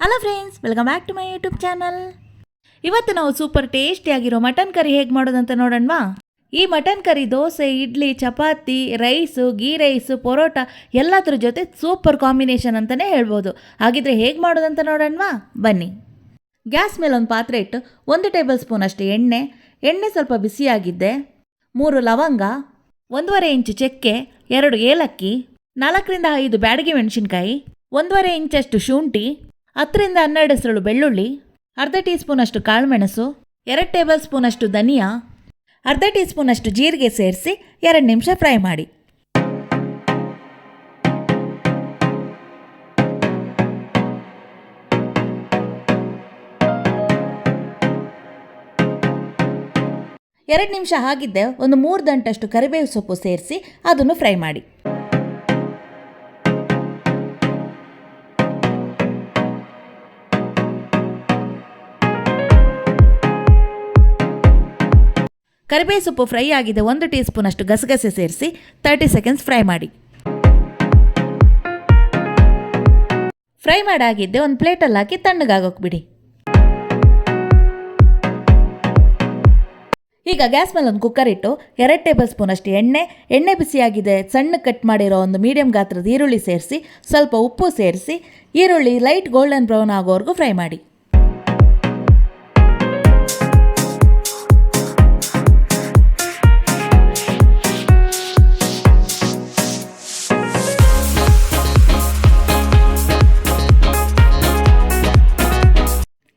Hello friends welcome back to my YouTube channel ಇವತ್ತು ನಾವು super ಟೇಸ್ಟಿಯಾಗಿರೋ mutton curry ಹೇಗೆ ಮಾಡೋದಂತ ನೋಡೋಣವಾ? ಈ mutton curry dosa, idli, chapati rice ghee rice parotta ಎಲ್ಲದ್ರ ಜೊತೆ ಸೂಪರ್ ಕಾಂಬಿನೇಷನ್ ಅಂತಲೇ ಹೇಳ್ಬೋದು. ಹಾಗಿದ್ರೆ ಹೇಗೆ ಮಾಡೋದಂತ ನೋಡೋಣವಾ? ಬನ್ನಿ. ಗ್ಯಾಸ್ ಮೇಲೆ ಒಂದು ಪಾತ್ರೆ ಇಟ್ಟು ಒಂದು ಟೇಬಲ್ ಸ್ಪೂನ್ ಅಷ್ಟು ಎಣ್ಣೆ. ಎಣ್ಣೆ ಸ್ವಲ್ಪ ಬಿಸಿಯಾಗಿದ್ದೆ. ಮೂರು ಲವಂಗ, ಒಂದೂವರೆ ಇಂಚು ಚಕ್ಕೆ, ಎರಡು ಏಲಕ್ಕಿ, ನಾಲ್ಕರಿಂದ ಐದು ಬ್ಯಾಡಗಿ ಮೆಣಸಿನ್ಕಾಯಿ, ಒಂದೂವರೆ ಇಂಚಷ್ಟು ಶುಂಠಿ ಹತ್ತರಿಂದ ಹನ್ನೆರಡು ಹೆಸರು ಬೆಳ್ಳುಳ್ಳಿ, ಅರ್ಧ ಟೀ ಸ್ಪೂನಷ್ಟು ಕಾಳುಮೆಣಸು, ಎರಡು ಟೇಬಲ್ ಸ್ಪೂನಷ್ಟು ಧನಿಯಾ, ಅರ್ಧ ಟೀ ಸ್ಪೂನಷ್ಟು ಜೀರಿಗೆ ಸೇರಿಸಿ ಎರಡು ನಿಮಿಷ ಫ್ರೈ ಮಾಡಿ. ಎರಡು ನಿಮಿಷ ಆಗಿದ್ದೆ ಒಂದು ಮೂರು ದಂಟಷ್ಟು ಕರಿಬೇವು ಸೊಪ್ಪು ಸೇರಿಸಿ ಅದನ್ನು ಫ್ರೈ ಮಾಡಿ. ಕರಿಬೇವು ಸೊಪ್ಪು ಫ್ರೈ ಆಗಿದೆ. ಒಂದು ಟೀ ಸ್ಪೂನಷ್ಟು ಗಸಗಸೆ ಸೇರಿಸಿ ತರ್ಟಿ ಸೆಕೆಂಡ್ಸ್ ಫ್ರೈ ಮಾಡಿ. ಫ್ರೈ ಮಾಡಾಗಿದ್ದೆ. ಒಂದು ಪ್ಲೇಟಲ್ಲಿ ಹಾಕಿ ತಣ್ಣಗಾಗೋಕೆ ಬಿಡಿ. ಈಗ ಗ್ಯಾಸ್ ಮೇಲೆ ಒಂದು ಕುಕ್ಕರ್ ಇಟ್ಟು ಎರಡು ಟೇಬಲ್ ಸ್ಪೂನ್ ಅಷ್ಟು ಎಣ್ಣೆ. ಎಣ್ಣೆ ಬಿಸಿಯಾಗಿದೆ. ಸಣ್ಣ ಕಟ್ ಮಾಡಿರೋ ಒಂದು ಮೀಡಿಯಂ ಗಾತ್ರದ ಈರುಳ್ಳಿ ಸೇರಿಸಿ ಸ್ವಲ್ಪ ಉಪ್ಪು ಸೇರಿಸಿ ಈರುಳ್ಳಿ ಲೈಟ್ ಗೋಲ್ಡನ್ ಬ್ರೌನ್ ಆಗೋವರೆಗೂ ಫ್ರೈ ಮಾಡಿ.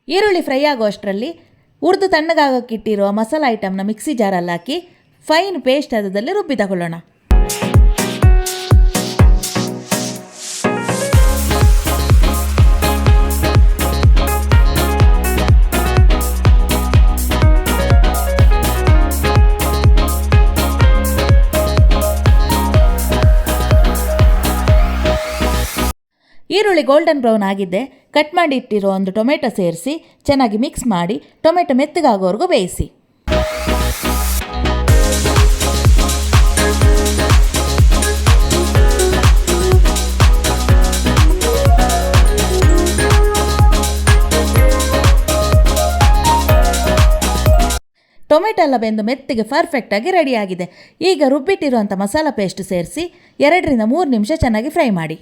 ಈರುಳ್ಳಿ ಫ್ರೈ ಆಗೋ ಅಷ್ಟರಲ್ಲಿ ಹುರಿದು ತಣ್ಣಗಾಗೋಕ್ಕಿಟ್ಟಿರುವ ಮಸಾಲ ಐಟಮ್ನ ಮಿಕ್ಸಿ ಜಾರಲ್ಲಿ ಹಾಕಿ ಫೈನ್ ಪೇಸ್ಟ್ ಅದರಲ್ಲಿ ರುಬ್ಬಿ ತಗೊಳ್ಳೋಣ. ಈರುಳ್ಳಿ ಗೋಲ್ಡನ್ ಬ್ರೌನ್ ಆಗಿದ್ದೆ ಕಟ್ ಮಾಡಿ ಇಟ್ಟಿರೋ ಒಂದು ಟೊಮೆಟೊ ಸೇರಿಸಿ, ಚೆನ್ನಾಗಿ ಮಿಕ್ಸ್ ಮಾಡಿ, ಟೊಮೆಟೊ ಮೆತ್ತಗಾಗೋವರೆಗೂ ಬೇಯಿಸಿ. ಟೊಮೆಟೊ ಎಲ್ಲ ಬೆಂದು ಮೆತ್ತಿಗೆ ಪರ್ಫೆಕ್ಟಾಗಿ ರೆಡಿಯಾಗಿದೆ ಈಗ ರುಬ್ಬಿಟ್ಟಿರುವಂಥ ಮಸಾಲ ಪೇಸ್ಟ್ ಸೇರಿಸಿ, ಎರಡರಿಂದ ಮೂರು ನಿಮಿಷ ಚೆನ್ನಾಗಿ ಫ್ರೈ ಮಾಡಿ.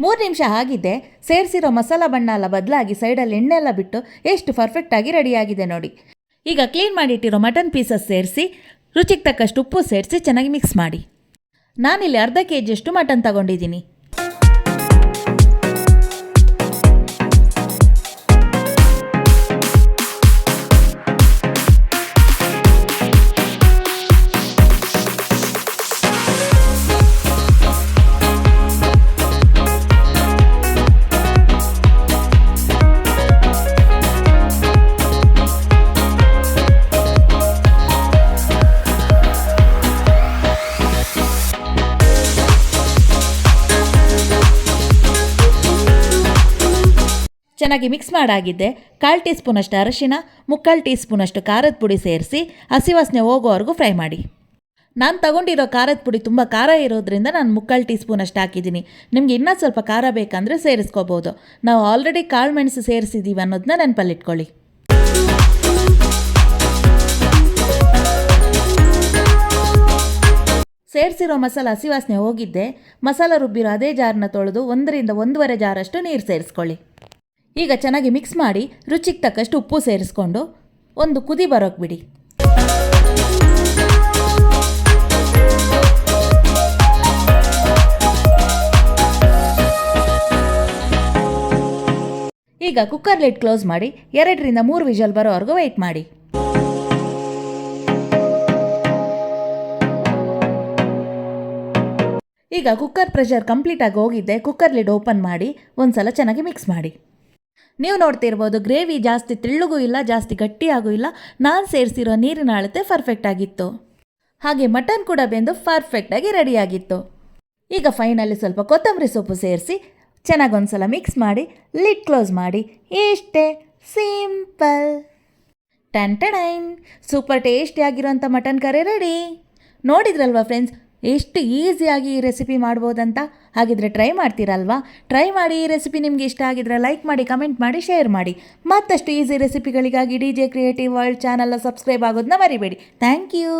ಮೂರು ನಿಮಿಷ ಆಗಿದ್ದೆ ಸೇರಿಸಿರೋ ಮಸಾಲ ಬಣ್ಣ ಎಲ್ಲ ಬದಲಾಗಿ ಸೈಡಲ್ಲಿ ಎಣ್ಣೆ ಎಲ್ಲ ಬಿಟ್ಟು ಎಷ್ಟು ಪರ್ಫೆಕ್ಟಾಗಿ ರೆಡಿಯಾಗಿದೆ ನೋಡಿ. ಈಗ ಕ್ಲೀನ್ ಮಾಡಿಟ್ಟಿರೋ ಮಟನ್ ಪೀಸಸ್ ಸೇರಿಸಿ, ರುಚಿಗೆ ತಕ್ಕಷ್ಟು ಉಪ್ಪು ಸೇರಿಸಿ ಚೆನ್ನಾಗಿ ಮಿಕ್ಸ್ ಮಾಡಿ. ನಾನಿಲ್ಲಿ ಅರ್ಧ ಕೆ ಜಿಯಷ್ಟು ಮಟನ್ ತಗೊಂಡಿದ್ದೀನಿ. ಚೆನ್ನಾಗಿ ಮಿಕ್ಸ್ ಮಾಡಾಗಿದ್ದೆ. ಕಾಲು ಟೀ ಸ್ಪೂನಷ್ಟು ಅರಶಿನ ಮುಕ್ಕಾಲು ಟೀ ಸ್ಪೂನಷ್ಟು ಖಾರದ ಪುಡಿ ಸೇರಿಸಿ ಹಸಿ ವಾಸನೆ ಹೋಗೋವರೆಗೂ ಫ್ರೈ ಮಾಡಿ. ನಾನು ತಗೊಂಡಿರೋ ಖಾರದ ಪುಡಿ ತುಂಬ ಖಾರ ಇರೋದ್ರಿಂದ ನಾನು ಮುಕ್ಕಾಲು ಟೀ ಸ್ಪೂನಷ್ಟು ಹಾಕಿದ್ದೀನಿ. ನಿಮಗೆ ಇನ್ನೂ ಸ್ವಲ್ಪ ಖಾರ ಬೇಕಂದರೆ ಸೇರಿಸ್ಕೋಬೋದು. ನಾವು ಆಲ್ರೆಡಿ ಕಾಳು ಮೆಣಸು ಸೇರಿಸಿದ್ದೀವಿ ಅನ್ನೋದನ್ನ ನೆನಪಲ್ಲಿಟ್ಕೊಳ್ಳಿ. ಸೇರಿಸಿರೋ ಮಸಾಲ ಹಸಿ ವಾಸನೆ ಹೋಗಿದ್ದೆ. ಮಸಾಲ ರುಬ್ಬಿರೋ ಅದೇ ಜಾರನ್ನ ತೊಳೆದು ಒಂದರಿಂದ ಒಂದೂವರೆ ಜಾರಷ್ಟು ನೀರು ಸೇರಿಸ್ಕೊಳ್ಳಿ. ಈಗ ಚೆನ್ನಾಗಿ ಮಿಕ್ಸ್ ಮಾಡಿ ರುಚಿಗೆ ತಕ್ಕಷ್ಟು ಉಪ್ಪು ಸೇರಿಸ್ಕೊಂಡು ಒಂದು ಕುದಿ ಬರೋಕೆ ಬಿಡಿ. ಈಗ ಕುಕ್ಕರ್ ಲಿಡ್ ಕ್ಲೋಸ್ ಮಾಡಿ ಎರಡರಿಂದ ಮೂರು ವಿಜಲ್ ಬರೋವರೆಗೂ ವೆಯ್ಟ್ ಮಾಡಿ. ಈಗ ಕುಕ್ಕರ್ ಪ್ರೆಷರ್ ಕಂಪ್ಲೀಟಾಗಿ ಹೋಗಿದ್ದೆ. ಕುಕ್ಕರ್ ಲಿಡ್ ಓಪನ್ ಮಾಡಿ ಒಂದ್ಸಲ ಚೆನ್ನಾಗಿ ಮಿಕ್ಸ್ ಮಾಡಿ. ನೀವು ನೋಡ್ತಿರ್ಬೋದು, ಗ್ರೇವಿ ಜಾಸ್ತಿ ತೆಳ್ಳಗೂ ಇಲ್ಲ, ಜಾಸ್ತಿ ಗಟ್ಟಿಯಾಗೂ ಇಲ್ಲ. ನಾನು ಸೇರಿಸಿರೋ ನೀರಿನ ಅಳತೆ ಪರ್ಫೆಕ್ಟ್ ಆಗಿತ್ತು. ಹಾಗೆ ಮಟನ್ ಕೂಡ ಬೆಂದು ಪರ್ಫೆಕ್ಟಾಗಿ ರೆಡಿಯಾಗಿತ್ತು ಈಗ ಫೈನಲಿ ಸ್ವಲ್ಪ ಕೊತ್ತಂಬರಿ ಸೊಪ್ಪು ಸೇರಿಸಿ ಚೆನ್ನಾಗಿ ಒಂದ್ಸಲ ಮಿಕ್ಸ್ ಮಾಡಿ ಲಿಡ್ ಕ್ಲೋಸ್ ಮಾಡಿ, ಇಷ್ಟೇ ಸಿಂಪಲ್ ಟನ್ ಟಡೈನ್ ಸೂಪರ್ ಟೇಸ್ಟಿ ಆಗಿರೋಂಥ ಮಟನ್ ಕರಿ ರೆಡಿ ನೋಡಿದ್ರಲ್ವಾ ಫ್ರೆಂಡ್ಸ್ ಎಷ್ಟು ಈಸಿಯಾಗಿ ಈ ರೆಸಿಪಿ ಮಾಡ್ಬೋದಂತ ಹಾಗಿದ್ರೆ ಟ್ರೈ ಮಾಡ್ತೀರಲ್ವಾ? ಟ್ರೈ ಮಾಡಿ ಈ ರೆಸಿಪಿ ನಿಮಗೆ ಇಷ್ಟ ಆಗಿದ್ರೆ ಲೈಕ್ ಮಾಡಿ ಕಮೆಂಟ್ ಮಾಡಿ ಶೇರ್ ಮಾಡಿ. ಮತ್ತಷ್ಟು ಈಸಿ ರೆಸಿಪಿಗಳಿಗಾಗಿ ಡಿ ಜೆ ಕ್ರಿಯೇಟಿವ್ ವರ್ಲ್ಡ್ ಚಾನಲ್ನ ಸಬ್ಸ್ಕ್ರೈಬ್ ಆಗೋದನ್ನ ಮರಿಬೇಡಿ. Thank you